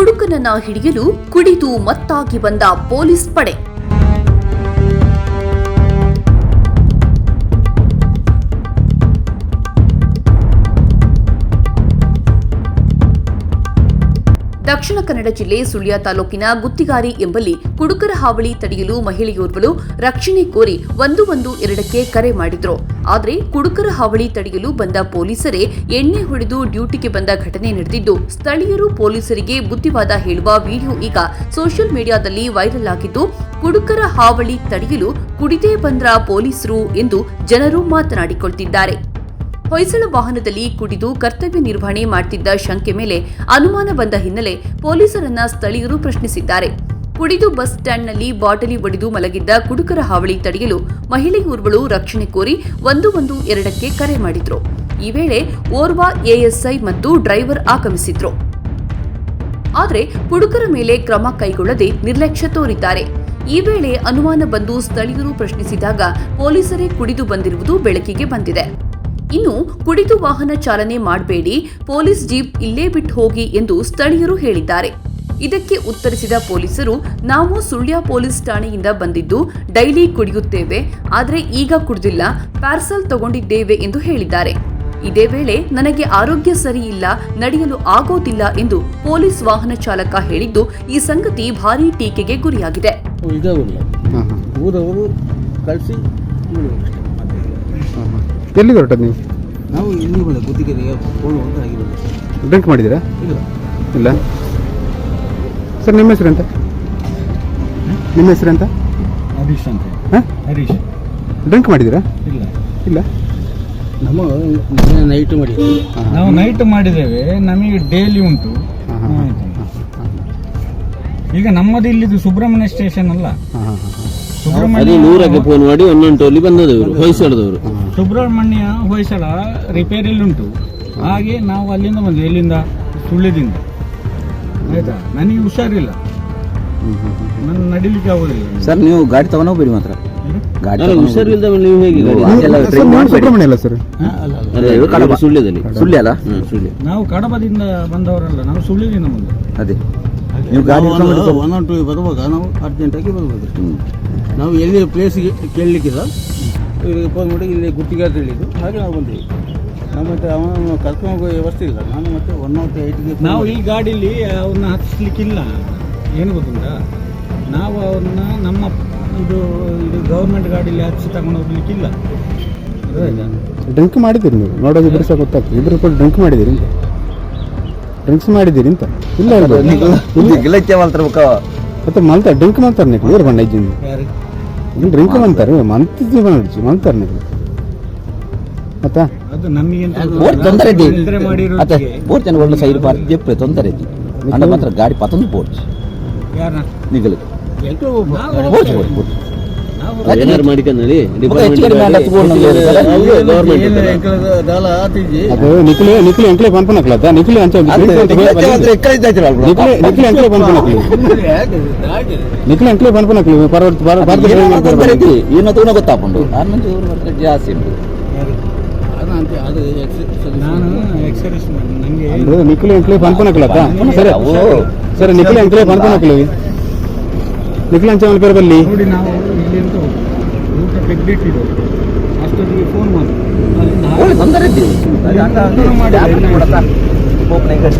ಹುಡುಗನನ್ನ ಹಿಡಿಯಲು ಕುಡಿದು ಮತ್ತಾಗಿ ಬಂದ ಪೊಲೀಸ್ ಪಡೆ. ಕನ್ನಡ ಜಿಲ್ಲೆ ಸುಳ್ಯ ತಾಲೂಕಿನ ಗುತ್ತಿಗಾರಿ ಎಂಬಲ್ಲಿ ಕುಡುಕರ ಹಾವಳಿ ತಡೆಯಲು ಮಹಿಳೆಯೋರ್ವಳು ರಕ್ಷಣೆ ಕೋರಿ ಒಂದು ಒಂದು ಎರಡಕ್ಕೆ ಕರೆ ಮಾಡಿದ್ರು. ಆದರೆ ಕುಡುಕರ ಹಾವಳಿ ತಡೆಯಲು ಬಂದ ಪೊಲೀಸರೇ ಎಣ್ಣೆ ಹೊಡೆದು ಡ್ಯೂಟಿಗೆ ಬಂದ ಘಟನೆ ನಡೆದಿದ್ದು, ಸ್ಥಳೀಯರು ಪೊಲೀಸರಿಗೆ ಬುದ್ಧಿವಾದ ಹೇಳುವ ವಿಡಿಯೋ ಈಗ ಸೋಷಿಯಲ್ ಮೀಡಿಯಾದಲ್ಲಿ ವೈರಲ್ ಆಗಿದ್ದು, ಕುಡುಕರ ಹಾವಳಿ ತಡೆಯಲು ಕುಡಿದೇ ಬಂದ್ರ ಪೊಲೀಸರು ಎಂದು ಜನರು ಮಾತನಾಡಿಕೊಳ್ತಿದ್ದಾರೆ. ಹೊಯ್ಸಳ ವಾಹನದಲ್ಲಿ ಕುಡಿದು ಕರ್ತವ್ಯ ನಿರ್ವಹಣೆ ಮಾಡುತ್ತಿದ್ದ ಶಂಕೆ ಮೇಲೆ ಅನುಮಾನ ಬಂದ ಹಿನ್ನೆಲೆ ಪೊಲೀಸರನ್ನ ಸ್ಥಳೀಯರು ಪ್ರಶ್ನಿಸಿದ್ದಾರೆ. ಕುಡಿದು ಬಸ್ ಸ್ಟ್ಯಾಂಡ್ನಲ್ಲಿ ಬಾಟಲಿ ಒಡೆದು ಮಲಗಿದ್ದ ಕುಡುಕರ ಹಾವಳಿ ತಡೆಯಲು ಮಹಿಳೆಯೋರ್ವಳು ರಕ್ಷಣೆ ಕೋರಿ ಒಂದು ಒಂದು ಎರಡಕ್ಕೆ ಕರೆ ಮಾಡಿದ್ರು. ಈ ವೇಳೆ ಓರ್ವ ಎಎಸ್ಐ ಮತ್ತು ಡ್ರೈವರ್ ಆಗಮಿಸಿದ್ರು. ಆದರೆ ಕುಡುಕರ ಮೇಲೆ ಕ್ರಮ ಕೈಗೊಳ್ಳದೆ ನಿರ್ಲಕ್ಷ್ಯ ತೋರಿದ್ದಾರೆ. ಈ ವೇಳೆ ಅನುಮಾನ ಬಂದು ಸ್ಥಳೀಯರು ಪ್ರಶ್ನಿಸಿದಾಗ ಪೊಲೀಸರೇ ಕುಡಿದು ಬಂದಿರುವುದು ಬೆಳಕಿಗೆ ಬಂದಿದೆ. ಇನ್ನು ಕುಡಿದು ವಾಹನ ಚಾಲನೆ ಮಾಡಬೇಡಿ ಪೊಲೀಸ್ ಜೀಪ್ ಇಲ್ಲೇ ಬಿಟ್ಟು ಹೋಗಿ ಎಂದು ಸ್ಥಳೀಯರು ಹೇಳಿದ್ದಾರೆ. ಇದಕ್ಕೆ ಉತ್ತರಿಸಿದ ಪೊಲೀಸರು ನಾವು ಸುಳ್ಯ ಪೊಲೀಸ್ ಠಾಣೆಯಿಂದ ಬಂದಿದ್ದು ಡೈಲಿ ಕುಡಿಯುತ್ತೇವೆ ಆದರೆ ಈಗ ಕುಡಿದಿಲ್ಲ ಪಾರ್ಸಲ್ ತಗೊಂಡಿದ್ದೇವೆ ಎಂದು ಹೇಳಿದ್ದಾರೆ. ಇದೇ ವೇಳೆ ನನಗೆ ಆರೋಗ್ಯ ಸರಿಯಿಲ್ಲ ಇಲ್ಲ ನಡೆಯಲು ಆಗೋದಿಲ್ಲ ಎಂದು ಪೊಲೀಸ್ ವಾಹನ ಚಾಲಕ ಹೇಳಿದ್ದು ಈ ಸಂಗತಿ ಭಾರೀ ಟೀಕೆಗೆ ಗುರಿಯಾಗಿದೆ. ಎಲ್ಲಿಗೆ ಹೊರಟದ್ದು ನೀವು? ನಾವು ಇಲ್ಲಿ ಬಂದ ಗುತ್ತಿಗೆರಿಗೆ ಫೋನ್ ಅಂತ ಆಗಿರೋದು ಡ್ರಿಂಕ್ ಮಾಡಿದ್ದೀರಾ? ಇಲ್ಲ. ಇಲ್ಲ. ಸರ್ ನಿಮ್ಮ ಹೆಸರು ಅಂತ ನಿಮ್ಮ ಹೆಸರು ಅಂತ ಹರೀಶ್ ಅಂತ. ಹಾಂ? ಹರೀಶ್. ಡ್ರಿಂಕ್ ಮಾಡಿದ್ದೀರಾ? ಇಲ್ಲ. ಇಲ್ಲ. ನಮ್ಮ ನೈಟ್ ಮಾಡಿ ನಾವು ನೈಟ್ ಮಾಡಿದ್ದೇವೆ. ನಮಗೆ ಡೈಲಿ ಉಂಟು. ಈಗ ನಮ್ಮದು ಇಲ್ಲಿದು ಸುಬ್ರಹ್ಮಣ್ಯ ಸ್ಟೇಷನ್ ಅಲ್ಲ. ಸುಬ್ರಹ್ಮಣ್ಯ ನೂರಕ್ಕೆ ಫೋನ್ ಮಾಡಿ ಒಂದೊಂಟಲ್ಲಿ ಬಂದದವರು ಹೊಯ್ಸಳದವರು. ಸುಬ್ರಹ್ಮಣ್ಯ ಹೊಯ್ಸಳ ರಿಪೇರಿಯಲ್ಲಿ ಉಂಟು. ಹಾಗೆ ನಾವು ಅಲ್ಲಿಂದ ಬಂದ್ವಿ ಎಲ್ಲಿಂದ ಸುಳ್ಳ್ಯದಿಂದ ಆಯ್ತಾ? ನನಗೆ ಹುಷಾರಿಲ್ಲ. ನನ್ನ ನಡಿಲಿಕ್ಕೆ ಆಗೋದಿಲ್ಲ. ಸರ್ ನೀವು ಗಾಡಿ ತಗೊಂಡು ಹೋಗ್ಬೇಡಿ ಮಾತ್ರ. ಗಾಡಿ ಅಲ್ಲ ಹುಷಾರಿಲ್ದ ನೀವು ಹೇಗೆ. ಸುಬ್ರಹ್ಮಣ್ಯ ಅಲ್ಲ ಸರ್ ಕಡಬ. ಇವರು ಸುಳ್ಯದಲ್ಲಿ. ಸುಳ್ಳಿ ಅಲ್ಲ? ಸುಳ್ಯ. ನಾವು ಕಡಬದಿಂದ ಬಂದವರಲ್ಲ ನಾವು ಸುಳ್ಳ್ಯದಿಂದ ಮುಂದೆ ಅದೇ. ನೀವು ಗಾಡಿ ಒನ್ ಆನ್ ಟು ಬರುವಾಗ ನಾವು ಅರ್ಜೆಂಟಾಗಿ ಬರ್ಬೋದು. ನಾವು ಎಲ್ಲಿ ಪ್ಲೇಸಿಗೆ ಕೇಳಲಿಕ್ಕಿಲ್ಲ. ಇವರಿಗೆ ಫೋನ್ ಮಾಡಿ ಇಲ್ಲಿ ಗುತ್ತಿಗೆ ಅಂತ ಹೇಳಿದ್ದು. ಹಾಗೆ ನಾವು ಬಂದಿವಿ. ನಾವು ಮತ್ತೆ ಅವನು ಕರ್ಕೊಂಡು ಹೋಗೋ ವ್ಯವಸ್ಥೆ ಇಲ್ಲ. ನಾನು ಮತ್ತೆ ಒನ್ ನಾಟ್ ಏಯ್ಟ್ಗೆ ನಾವು ಈ ಗಾಡೀಲಿ ಅವ್ರನ್ನ ಹತ್ತಿಸ್ಲಿಕ್ಕಿಲ್ಲ. ಏನು ಗೊತ್ತುಂಟಾ? ನಾವು ಅವ್ರನ್ನ ನಮ್ಮ ಇದು ಇದು ಗೌರ್ಮೆಂಟ್ ಗಾಡೀಲಿ ಹತ್ತಿಸಿ ತಗೊಂಡು ಹೋಗ್ಲಿಕ್ಕಿಲ್ಲ? ಡ್ರಿಂಕ್ ಮಾಡಿದ್ದೀರಿ ನೀವು? ನೋಡೋದು ಇಬ್ಬರು ಸಹ ಗೊತ್ತಾಗ್ತದೆ. ಇಬ್ಬರು ಕೂಡ ಡ್ರಿಂಕ್ ಮಾಡಿದ್ದೀರಿ ಅಂತ. ಡ್ರಿಂಕ್ಸ್ ಮಾಡಿದ್ದೀರಿ ಅಂತ. ಇಲ್ಲ ಮತ್ತೆ ಮಲ್ತಾರೆ ಡ್ರಿಂಕ್ ಮಾಡ್ತಾರೆ ನೀವು? ಇವ್ರು ಬಣ್ಣ ಇದ್ದೀನಿ ಡ್ರಿಂಕ್ ಮಾಡ್ತಾರೆ ಮಂತಿದ್ದೀವಿ ಬಂದು ಮಂತಾರೆ ನೀವು. ಮತ್ತೆ? ಓಟ್ ತೊಂದರೆ ಇದೆ. ಮಾಡಿರೋದಕ್ಕೆ ಓಟ್ ಜನ ಒಳ್ಳೆ ಸೈಡ್ ಪಾರ್ಕ್ ಜೆಪ್ಪೆ ತೊಂದರೆ ಇದೆ. ಅಂಡ ಮಾತ್ರ ಗಾಡಿ ಪತೊಂದು ಪೋರ್ಚ್. ನಿಗಲು porch porch. ಏನಾರು ಮಾಡ್ಕೊಂಡಿ ಅದು ನಿಖಿಲ್ ನಿಖಿಲ್ ಎಂಕ್ಲೇ ಪನ್ಪನಕ್ಲತ್ತ ನಿಖಿಲ್ ಅಂತ ನಿಖಿಲ್ ಎಂಕ್ಲೇ ಪನ್ಪನಕ್ಲಿ ನಿಖಿಲ್ ಎಂಕ್ಲೇ ಪನ್ಪನಕ್ಲಿ ಪರ್ವತ ಭಾರತ ಇವನ್ನ ತಗೊಂಡು ಗೊತ್ತಾಕೊಂಡು ಆರ್ಮಂಜಿ ಜಾಸ್ತಿ ಉಂಟು ನಿಖಿಲ್ ಎಂಕ್ಲೇ ಪನ್ಪನಕ್ಲತ್ತ ಸರಿ ಸರಿ ನಿಖಿಲ್ ಎಂಕ್ಲೇ ಪನ್ಪನಕ್ಲಿ ನಿಖಿಲೆ ಅಂಚ ಪೇರು ಬಲ್ಲಿ ನೋಡಿ ನಾವು ಇಲ್ಲಿಂದ ಊಟ ತೆಗ್ದಿಟ್ಟಿದ್ದು ಅಷ್ಟೊತ್ತಿಗೆ ಫೋನ್ ಮಾಡಿ. ಅಲ್ಲಿಂದ ಒಳ್ಳೆ ತೊಂದರೆ ಇದ್ದಿ ಓಪನ್ ಸರಿ